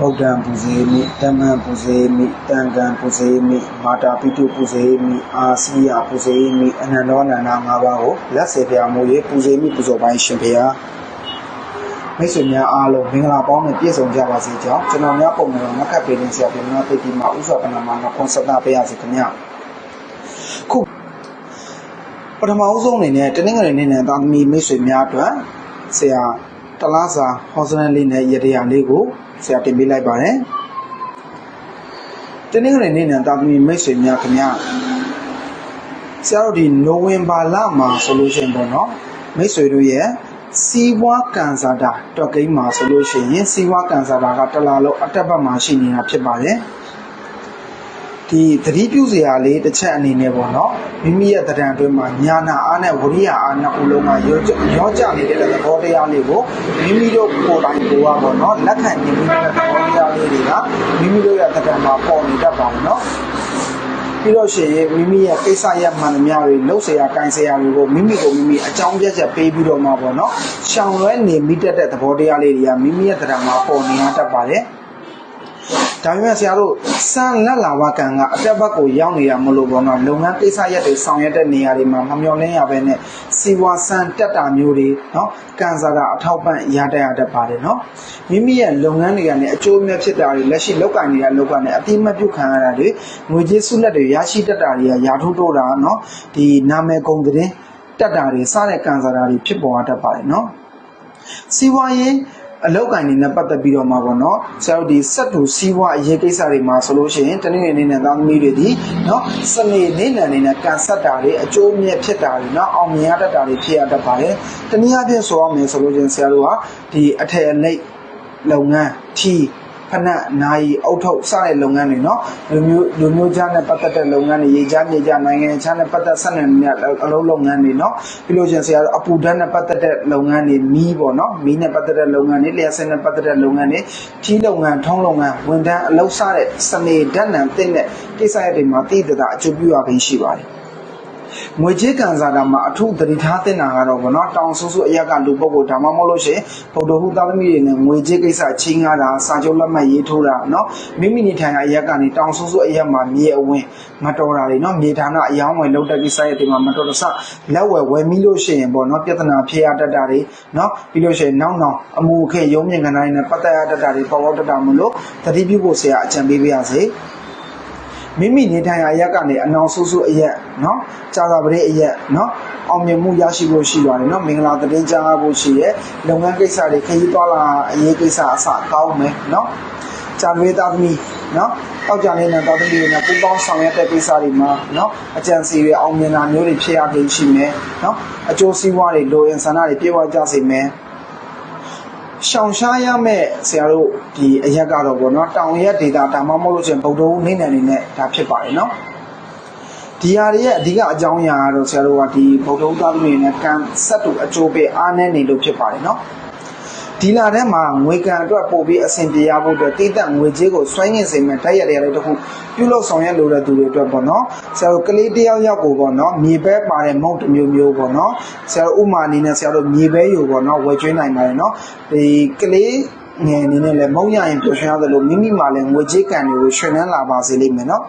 ဗုဒ္ဓံပူဇေမိဓမ္မံပူဇေမိတန်ခံပူဇေမိမာတာပိတုပူဇေမိအာစီယပူဇေမိအနန္တောအနန္ဒ၅ပါးကိုလက်စေဖျားမူ၍ပူဇေမိပူဇော်ပိုင်းရှင်ဖျားမိတ်ဆွေများအားလုံးမင်္ဂလာပေါင်းနဲ့ပြည့်စုံကြပါစေကြောင်းကျွန်တော်များပုံမှန်ငါကပ်ပေးနေဆရာပြင်နာတိတိမှာဥစွာပနာမှာငါကွန်စတာပေးရစီခင်ဗျာခုပထမအဆုံးအနေနဲ့တနင်္ဂနွေနေ့နဲ့တာသမီမိတ်ဆွေများအတွက်ဆရာတလားစာဟောစနလေးနဲ့ရတရားလေးကို ဆရာတင်ပေးလိုက်ပါတယ်တနင်္ဂနွေနေ့နဲ့တာသမီမိတ်ဆွေများခင်ဗျာဆရာတို့ဒီနိုဝင်ဘာလမှာဆိုလို့ရှိရင်ပေါ့နော်မိတ်ဆွေတို့ရဲ့စီးပွားကန်စာတာတော့ကိန်းမှာဆိုလို့ရှိရင်စီးပွားကန်စာတာကတစ်လားလုံးအတက်ဘက်မှာရှိနေတာဖြစ်ပါတယ် ဒီသတိပြုစရာလေးတစ်ချက်အနေနဲ့ပေါ့နော်မိမိရဲ့တဏ္ဍအတွင်းမှာညာနာအားနဲ့ဝရိယအားနှစ်ခုလုံးကရောရောကြနေတဲ့သဘောတရားလေးကိုမိမိတို့ကိုယ်တိုင်ကိုယ်ကပေါ့နော်လက်ခံနေပြီးတဲ့သဘောတရားလေးတွေကမိမိတို့ရဲ့တဏ္ဍမှာပေါ်နေတတ်ပါဘူးနော်ီးတော့ရှင်မိမိရဲ့ကိစ္စရပ်မှန်သမျှတွေလှုပ်ဆရာ၊ကင်ဆရာတွေကိုမိမိကိုမိမိအကြောင်းပြချက်ပေးပြီးတော့မှပေါ့နော်။ရှောင်လွဲနေမိတတ်တဲ့သဘောတရားလေးတွေကမိမိရဲ့တရားမှာပေါ်နေရတတ်ပါတယ်။ ဒါပေမဲ့ဆရာတို့စံလက်လာဝကံကအတက်ဘက်ကိုရောက်နေတာမလို့ပေါ့နော်လုပ်ငန်းကိစ္စရပ်တွေဆောင်ရွက်တဲ့နေရာတွေမှာမမျော်လင့်ရဘဲနဲ့စီဝါစံတက်တာမျိုးတွေနော်ကန်စားတာအထောက်ပံ့ရတတ်ရတတ်ပါတယ်နော်မိမိရဲ့လုပ်ငန်းတွေကနေအကျိုးမဲ့ဖြစ်တာတွေလက်ရှိလောက်ကန်နေတဲ့လောက်ကန်နဲ့အတိမတ်ပြုခံရတာတွေငွေကြေးစုလက်တွေရရှိတတ်တာတွေကယာထုတိုးတာနော်ဒီနာမည်ကုန်တဲ့တက်တာတွေစတဲ့ကန်စားတာတွေဖြစ်ပေါ်တတ်ပါတယ်နော်စီဝါရေး အလောက်ကင်နေနဲ့ပတ်သက်ပြီးတော့မှာပေါ့နော်ဆရာတို့ဒီစက်တူစီးပွားအရေးကိစ္စတွေမှာဆိုလို့ရှိရင်တနည်းနည်းနဲ့သားသမီးတွေဒီနော်စနေနေနံနေနဲ့ကန်ဆက်တာတွေအကျိုးမြတ်ဖြစ်တာတွေနော်အောင်မြင်ရတတ်တာတွေဖြစ်ရတတ်ပါတယ်တနည်းအားဖြင့်ဆိုရမယ်ဆိုလို့ချင်းဆရာတို့ကဒီအထည်အလိပ်လုပ်ငန်းထီ ဖနက်နာယီအုတ်ထုတ်စတဲ့လုပ်ငန်းတွေနော်လူမျိုးလူမျိုးကြားနဲ့ပတ်သက်တဲ့လုပ်ငန်းတွေရေကြားမြေကြားနိုင်ငံခြားနဲ့ပတ်သက်ဆက်နွယ်နေတဲ့အလုပ်လုပ်ငန်းတွေနော်ပြီးလို့ချင်းဆရာတို့အပူဓာတ်နဲ့ပတ်သက်တဲ့လုပ်ငန်းတွေမီးပေါ့နော်မီးနဲ့ပတ်သက်တဲ့လုပ်ငန်းတွေလျှက်စင်းနဲ့ပတ်သက်တဲ့လုပ်ငန်းတွေကြီးလုပ်ငန်းထုံးလုပ်ငန်းဝန်ထမ်းအလုပ်စတဲ့စနေဓာတ်နံတဲ့ကိစ္စရပ်တွေမှာတည်တတာအကျိုးပြုရခြင်းရှိပါတယ် ငွေကြေးကန်စာတာမှာအထုသတိထားတင်တာကတော့ဗောနော်တောင်ဆူဆူအရက်ကလူပုဂ္ဂိုလ်ဒါမှမဟုတ်လို့ရှိရင်ဗုဒ္ဓဟူသားသမီးတွေနဲ့ငွေကြေးကိစ္စချင်းကားတာစာချုပ်လက်မှတ်ရေးထိုးတာနော်မိမိနေထိုင်ရာအရက်ကနေတောင်ဆူဆူအရက်မှာမြေအဝင်မတော်တာတွေနော်မြေဌာနအယောင်းဝယ်လုပ်တဲ့ကိစ္စရဲ့ဒီမှာမတော်တဆလက်ဝယ်ဝယ်မိလို့ရှိရင်ဗောနော်ပြဿနာဖြစ်ရတတ်တာတွေနော်ပြီးလို့ရှိရင်နောက်နောက်အမှုခေရုံးမြင်ကနိုင်နဲ့ပတ်သက်ရတတ်တာတွေပေါ်ပေါက်တတ်တာမလို့သတိပြုဖို့ဆရာအကြံပေးပါရစေ မိမိနေထိုင်ရာရက်ကနေအနောင်ဆူဆူအရက်နော်ကြာသာပရိအရက်နော်အောင်မြင်မှုရရှိဖို့ရှိပါတယ်နော်မင်္ဂလာသတင်းကြားဖို့ရှိရဲ့လုပ်ငန်းကိစ္စတွေခရီးသွားလာအရေးကိစ္စအစကောင်းမယ်နော်ကြာမေးသားသမီးနော်တောက်ကြနေတဲ့သားသမီးတွေနဲ့ပူးပေါင်းဆောင်ရွက်တဲ့ကိစ္စတွေမှာနော်အကြံစီတွေအောင်မြင်တာမျိုးတွေဖြစ်ရခြင်းရှိမယ်နော်အကျိုးစီးပွားတွေလိုအင်ဆန္ဒတွေပြေဝကြစေမယ် ရှောင်ရှားရမဲ့ဆရာတို့ဒီအရက်ကတော့ဗောနော်တောင်ရက်ဒေတာဒါမှမဟုတ်လို့ချင်းဗုဒ္ဓဟူးနေနယ်နေနဲ့ဒါဖြစ်ပါတယ်နော်ဒီဟာတွေရဲ့အဓိကအကြောင်းအရာကတော့ဆရာတို့ကဒီဗုဒ္ဓဟူးသားသမီးတွေနဲ့ကံဆက်တူအကျိုးပေးအားနည်းနေလို့ဖြစ်ပါတယ်နော် ဒီလာထဲမှာငွေကံအတွက်ပို့ပြီးအဆင်ပြေရဖို့အတွက်တိတက်ငွေကြေးကိုစွဲငင်စေမဲ့တိုက်ရတဲ့ရတယ်တခုပြုလုပ်ဆောင်ရလိုတဲ့သူတွေအတွက်ပေါ့နော်ဆရာတို့ကလေးတယောက်ယောက်ကိုပေါ့နော်မြေပဲပါတဲ့မုတ်တစ်မျိုးမျိုးပေါ့နော်ဆရာတို့ဥမာအနေနဲ့ဆရာတို့မြေပဲယူပေါ့နော်ဝယ်ကျွေးနိုင်ပါတယ်နော်ဒီကလေးငယ်အနေနဲ့လည်းမုံရရင်ပျော်ရွှင်ရတယ်လို့မိမိမှလည်းငွေကြေးကံတွေကိုရွှင်နှန်းလာပါစေလိမ့်မယ်နော်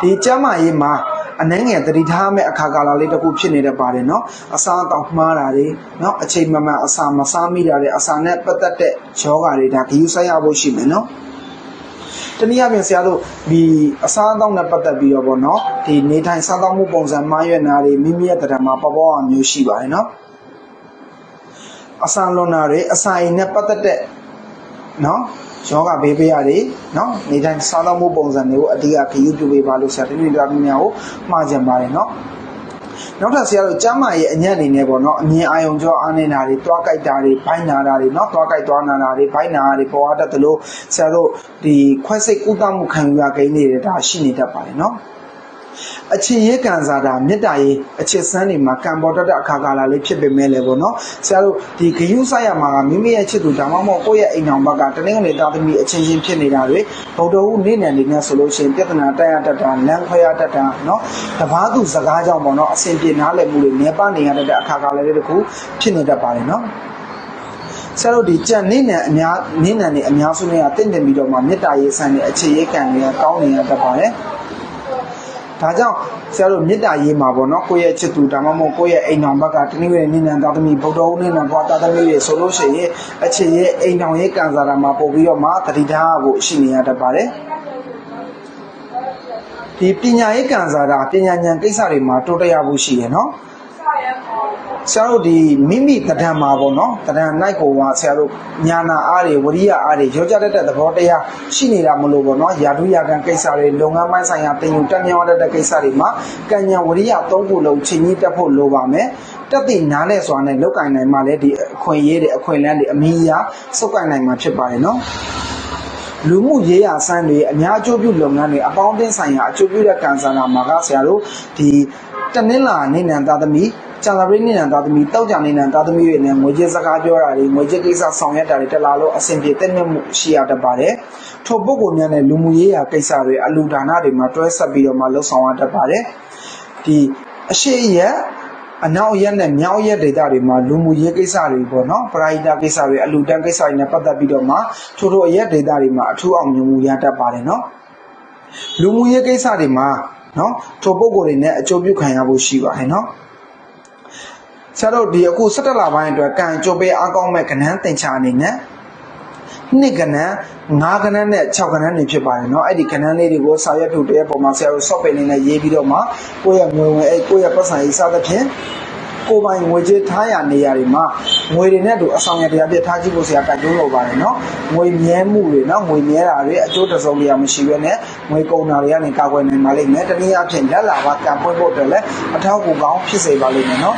ဒီကျမ်းမာရေးမှာ အနှဲငယ်သတိထားမဲ့အခါကာလလေးတစ်ခုဖြစ်နေတတ်ပါတယ်နော်အစာတောင်မှားတာတွေနော်အချိန်မမှန်အစာမစားမိတာတွေအစာနဲ့ပတ်သက်တဲ့ယောဂါတွေဒါဂရုစိုက်ရဖို့ရှိမယ်နော်တနည်းအားဖြင့်ဆရာတို့ဒီအစားအသောက်နဲ့ပတ်သက်ပြီးတော့ဗောနော်ဒီနေထိုင်စားသောက်မှုပုံစံမှားရွက်နာတွေမိမိရဲ့တရားမှာပေါ်ပေါ်အောင်မျိုးရှိပါတယ်နော်အစာလွန်နာတွေအစာအိမ်နဲ့ပတ်သက်တဲ့နော် ယောဂဘေးပေးရတယ်နော်နေတိုင်းစားသောက်မှုပုံစံတွေကိုအတိအကယူပြုပေးပါလို့ဆရာတိတိကျကျများကိုမှားကြပါတယ်နော်နောက်ထပ်ဆရာတို့ကျမ်းမာရေးအညံ့အနေနဲ့ပေါ့နော်အမြင်အာယုံကြောအားနေတာတွေတွားကြိုက်တာတွေဘိုင်းနာတာတွေနော်တွားကြိုက်တွားနာတာတွေဘိုင်းနာတာတွေပေါ်ရတတ်တယ်လို့ဆရာတို့ဒီခွဲစိတ်ကုသမှုခံယူရကိန်းတွေဒါရှိနေတတ်ပါတယ်နော် အချင်းရေးကန်စားတာမေတ္တာရေးအချစ်စမ်းတွေမှာကံပေါ်တတ်တဲ့အခါကာလလေးဖြစ်ပေမဲ့လည်းပေါ့နော်ဆရာတို့ဒီဂယုဆိုင်ရမှာကမိမိရဲ့ချစ်သူဒါမှမဟုတ်ကိုယ့်ရဲ့အိမ်အောင်ဘက်ကတနင်္ဂနွေသားသမီးအချင်းချင်းဖြစ်နေတာတွေဗုဒ္ဓဟူးနေ့နယ်နေနဲ့ဆိုလို့ရှိရင်ပြဿနာတက်ရတတ်တာလမ်းခွဲရတတ်တာနော်တပားသူစကားကြောင့်ပေါ့နော်အဆင်ပြေနားလည်မှုတွေနေပနေရတတ်တဲ့အခါကာလလေးတခုဖြစ်နေတတ်ပါတယ်နော်ဆဆရာတို့ဒီကြံနေနံအများနေနံနေအများစုနဲ့ကတင့်တယ်ပြီးတော့မှမေတ္တာရေးဆန်တဲ့အခြေရေးကံတွေကကောင်းနေရတတ်ပါတယ် ဒါကြောင့်ဆရာတို့မေတ္တာရေးမှာပေါ့နော်ကိုယ့်ရဲ့ချစ်သူဒါမှမဟုတ်ကိုယ့်ရဲ့အိမ်တော်ဘက်ကတနည်းရဲ့နေနံသားသမီးဗုဒ္ဓဦးနေနံဘွားသားသမီးတွေဆိုလို့ရှိရင်အခြေရေးအိမ်တော်ရေးကံစားတာမှာပို့ပြီးတော့မှတတိထားဖို့ရှိနေရတတ်ပါတယ်ဒီပညာရေးကံစားတာပညာဉာဏ်ကိစ္စတွေမှာတိုးတက်ရဖို့ရှိရယ်နော် ဆရာတို့ဒီမိမိတဒံမှာပေါ့နော်တဒံနိုင်ကိုကဆရာတို့ညာနာအားတွေဝရိယအားတွေရောကြတတ်တဲ့သဘောတရားရှိနေတာမလို့ပေါ့နော်ယာတုယာကံကိစ္စတွေလုပ်ငန်းပိုင်းဆိုင်ရာတင်ယူတက်မြောင်းတတ်တဲ့ကိစ္စတွေမှာကံညာဝရိယသုံးခုလုံးချိန်ကြီးတက်ဖို့လိုပါမယ်တက်သိနားနဲ့စွာနဲ့လောက်ကင်နိုင်မှလည်းဒီအခွင့်အရေးတွေအခွင့်အလမ်းတွေအမီးအရာစုပ်ကင်နိုင်မှာဖြစ်ပါတယ်နော်လူမှုရေးရာစမ်းတွေအများအကျိုးပြုလုပ်ငန်းတွေအပေါင်းအသင်းဆိုင်ရာအကျိုးပြုတဲ့ကံစားနာမှာကဆရာတို့ဒီတနင်္လာနေနံသားသမီး ကျန်လာပြိနေနံသားသမီးတောက်ကြနေနံသားသမီးတွေနဲ့ငွေကြေးစကားပြောတာတွေငွေကြေးကိစ္စဆောင်ရွက်တာတွေတလားလို့အဆင်ပြေတဲ့မြတ်မှုရှိရတတ်ပါတယ်ထို့ပုဂ္ဂိုလ်များနဲ့လူမှုရေးရာကိစ္စတွေအလူဒါနတွေမှာတွဲဆက်ပြီးတော့မှလှုပ်ဆောင်ရတတ်ပါတယ်ဒီအရှိရက်အနောက်ရက်နဲ့မြောက်ရက်ဒေသတွေမှာလူမှုရေးကိစ္စတွေပေါ့နော်ပရိုက်တာကိစ္စတွေအလူတန်းကိစ္စတွေနဲ့ပတ်သက်ပြီးတော့မှထို့ထို့အရက်ဒေသတွေမှာအထူးအောင်မြင်မှုရတတ်ပါတယ်နော်လူမှုရေးကိစ္စတွေမှာနော်ထိုပုဂ္ဂိုလ်တွေနဲ့အကျိုးပြုခံရဖို့ရှိပါတယ်နော် ဆရာတို့ဒီအခု17လပိုင်းအတွက်ကံကြိုးပေးအားကောင်းမဲ့ကဏ္ဍတင်ချာအနေနဲ့နှစ်ကဏ္ဍ၅ကဏ္ဍနဲ့6ကဏ္ဍနေဖြစ်ပါတယ်เนาะအဲ့ဒီကဏ္ဍလေးတွေကိုစာရွက်ထုတ်တဲ့ပုံမှာဆရာတို့ software အနေနဲ့ရေးပြီးတော့မှကိုယ့်ရဲ့ငွေဝင်အဲ့ကိုယ့်ရဲ့ပတ်စံရေးစသဖြင့် ကိုပိုင်ငွေကြေးထားရနေရာတွေမှာငွေတွေနဲ့တူအဆောင်ရတရားပြထားကြည့်ဖို့ဆရာတိုက်တွန်းလိုပါတယ်နော်ငွေမြဲမှုတွေနော်ငွေမြဲတာတွေအကျိုးတစုံတရာမရှိဘဲနဲ့ငွေကုန်တာတွေကနေကာကွယ်နိုင်ပါလိမ့်မယ်တနည်းအားဖြင့်လက်လာပါကံပွင့်ဖို့အတွက်လည်းအထောက်အကူကောင်းဖြစ်စေပါလိမ့်မယ်နော်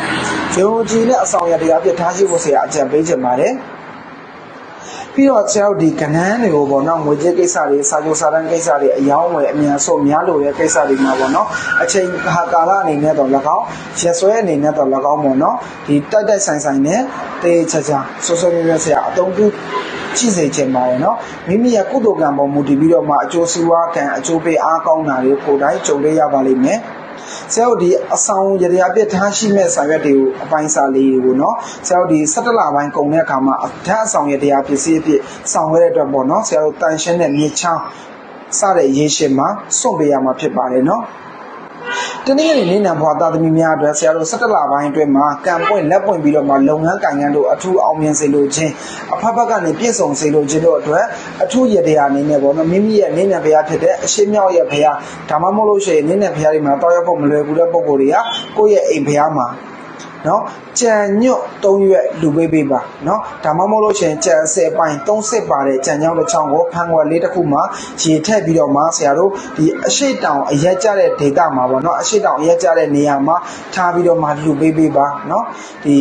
ဂျိုဂျီနဲ့အဆောင်ရတရားပြထားကြည့်ဖို့ဆရာအကြံပေးချင်ပါတယ် ပြီးတော့ဆရာတို့ဒီကဏ္ဍတွေကိုပေါ့နော်ငွေကြေးကိစ္စတွေစာချုပ်စာတမ်းကိစ္စတွေအယောင်းဝယ်အမြန်ဆုံးများလို့တဲ့ကိစ္စတွေမှာပေါ့နော်အချိန်ဟာကာလအနေနဲ့တော့၎င်းရက်စွဲအနေနဲ့တော့၎င်းပေါ့နော်ဒီတိုက်တိုက်ဆိုင်ဆိုင်နဲ့တေးချာချာဆောဆောမြဲမြဲဆရာအတုံးပြုကြည့်စေချင်ပါတယ်နော်မိမိရဲ့ကုသိုလ်ကံပေါ်မူတည်ပြီးတော့မှအကျိုးစီးပွားကံအကျိုးပေးအားကောင်းတာတွေကိုယ်တိုင်ကြုံရရပါလိမ့်မယ် ဆရာတို့ဒီအဆောင်ရရပြထားရှိမဲ့စာရွက်တွေကိုအပိုင်းစာလေးတွေကိုနော်ဆရာတို့ဒီ17လပိုင်းကုန်တဲ့အခါမှာအထက်အဆောင်ရတရားပစ္စည်းအဖြစ်ဆောင်ရတဲ့အတွက်ပေါ့နော်ဆရာတို့တန်ရှင်းတဲ့မြေချောင်းစတဲ့ရေရှင်မှာစွန့်ပေးရမှာဖြစ်ပါတယ်နော် တနည်းအားဖြင့်နေနံဘွာသားသမီးများအတွက်ဆရာတို့17လပိုင်းအတွင်းမှာကံပွင့်လက်ပွင့်ပြီးတော့မှလုပ်ငန်းကိုင်ငန်းတို့အထူးအောင်မြင်စေလိုခြင်းအဖက်ဖက်ကနေပြည့်စုံစေလိုခြင်းတို့အတွက်အထူးရတရားအနေနဲ့ပေါ့နော်မိမိရဲ့နေနံဘုရားဖြစ်တဲ့အရှိမြောက်ရဲ့ဘုရားဒါမှမဟုတ်လို့ရှိရင်နေနံဘုရားတွေမှာတောက်ရောက်ဖို့မလွယ်ဘူးတဲ့ပုံကိုယ်တွေကကိုယ့်ရဲ့အိမ်ဘုရားမှာ နော်ကြံညွတ်၃ရွက်လူပေးပေးပါနော်ဒါမှမဟုတ်လို့ရှိရင်ကြံဆယ်ပိုင်း၃စစ်ပါတဲ့ကြံကြောင်းတစ်ချောင်းကိုဖန်ခွက်လေးတစ်ခုမှာရေထည့်ပြီးတော့မှဆရာတို့ဒီအရှိတောင်အရက်ကြတဲ့ဒေတာမှာပေါ့နော်အရှိတောင်အရက်ကြတဲ့နေရာမှာထားပြီးတော့မှလူပေးပေးပါနော်ဒီ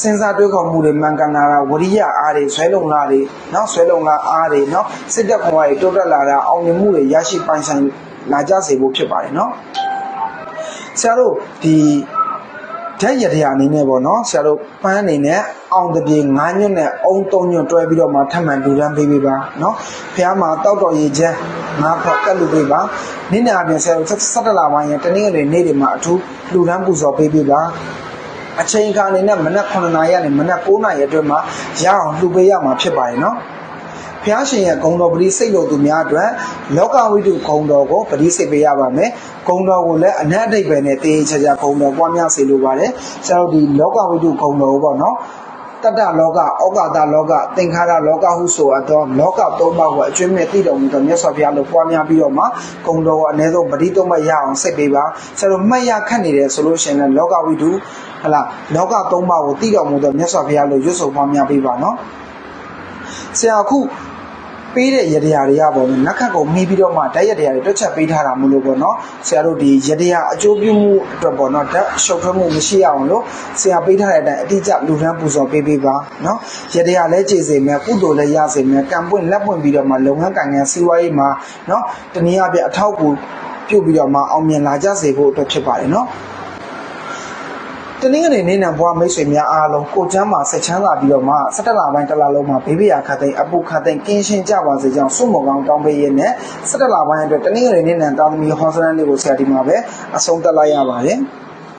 စဉ်းစားတွေးခေါ်မှုတွေမှန်ကန်လာတာဝရိယအားတွေဆွဲလုံလာတွေနော်ဆွဲလုံလာအားတွေနော်စစ်တပ်ခွန်အားတွေတိုးတက်လာတာအောင်မြင်မှုတွေရရှိပိုင်ဆိုင်လာကြစေဖို့ဖြစ်ပါတယ်နော်ဆရာတို့ဒီ ဓာတ်ရတရားအနေနဲ့ပေါ့နော်ဆရာတို့ပန်းအနေနဲ့အောင်တပြေ9ညွတ်နဲ့အုံ3ညွတ်တွဲပြီးတော့မှထပ်မံလူရန်ပေးပေးပါနော်ဖះမှာတောက်တော်ရည်ချမ်းငါးဖော်ကတ်လူပေးပါနေ့နာအပြင်ဆရာတို့17လပိုင်းရတနင်္ဂနွေနေ့တွေမှာအထူးလူရန်ပူဇော်ပေးပေးပါအချိန်အခါအနေနဲ့မနက်9နာရီကနေမနက်9နာရီအတွင်းမှာရအောင်လှူပေးရမှာဖြစ်ပါတယ်နော် ဖျားရှင်ရဲ့ဂုံတော်ပရိစိတ်လို့သူများအတွက်လောကဝိတုဂုံတော်ကိုပရိစိတ်ပေးရပါမယ်ဂုံတော်ကိုလည်းအနတ်အဓိပ္ပာယ်နဲ့တေးချာချာဂုံတော်ပွားများစေလိုပါတယ်ဆရာတို့ဒီလောကဝိတုဂုံတော်ကိုပေါ့နော်တတ္တလောကဩကာသလောကသင်္ခါရလောကဟုဆိုအပ်သောလောကသုံးပါးကိုအကျွမ်းမဲ့သိတော်မူသောမြတ်စွာဘုရားလို့ပွားများပြီးတော့မှဂုံတော်ကိုအ ਨੇ ဆုံးပရိသုံးမရအောင်စိတ်ပေးပါဆရာတို့မှတ်ရခတ်နေတယ်ဆိုလို့ရှိရင်လည်းလောကဝိတုဟလာလောကသုံးပါးကိုသိတော်မူသောမြတ်စွာဘုရားလို့ရွတ်ဆိုပွားများပေးပါနော်ဆရာအခု ပေးတဲ့ရတရားတွေကပေါ့နော်နက်ခတ်ကိုမီးပြီးတော့မှဓာတ်ရတရားတွေတွက်ချက်ပေးထားတာမလို့ပေါ့နော်ဆရာတို့ဒီရတရားအကျိုးပြုမှုအတွက်ပေါ့နော်ဓာတ်ရှုပ်ထွေးမှုမရှိအောင်လို့ဆရာပေးထားတဲ့အတိုင်းအတိအကျလူထမ်းပူဇော်ပေးပေးပါနော်ရတရားလည်းကြည်စေမယ်ကုသိုလ်လည်းရစေမယ်ကံပွင့်လက်ပွင့်ပြီးတော့မှလုပ်ငန်းကံငန်းစီးပွားရေးမှာနော်တနည်းအားဖြင့်အထောက်အကူပြုတ်ပြီးတော့မှအောင်မြင်လာကြစေဖို့အတွက်ဖြစ်ပါတယ်နော် တနင်္ဂနွေနေ့နံဘွားမိတ်ဆွေများအားလုံးကိုကျမ်းမှာဆက်ချမ်းသာပြီးတော့မှ17လပိုင်းတစ်လလုံးမှာဘေးဘီယာခတ်သိမ်းအပူခတ်သိမ်းကင်းရှင်းကြပါစေကြောင်းဆုမကောင်းတောင်းပေးရင်းနဲ့17လပိုင်းအတွက်တနင်္ဂနွေနေ့နံတာသမီဟောစရန်လေးကိုဆရာဒီမှာပဲအဆုံးသတ်လိုက်ရပါတယ်။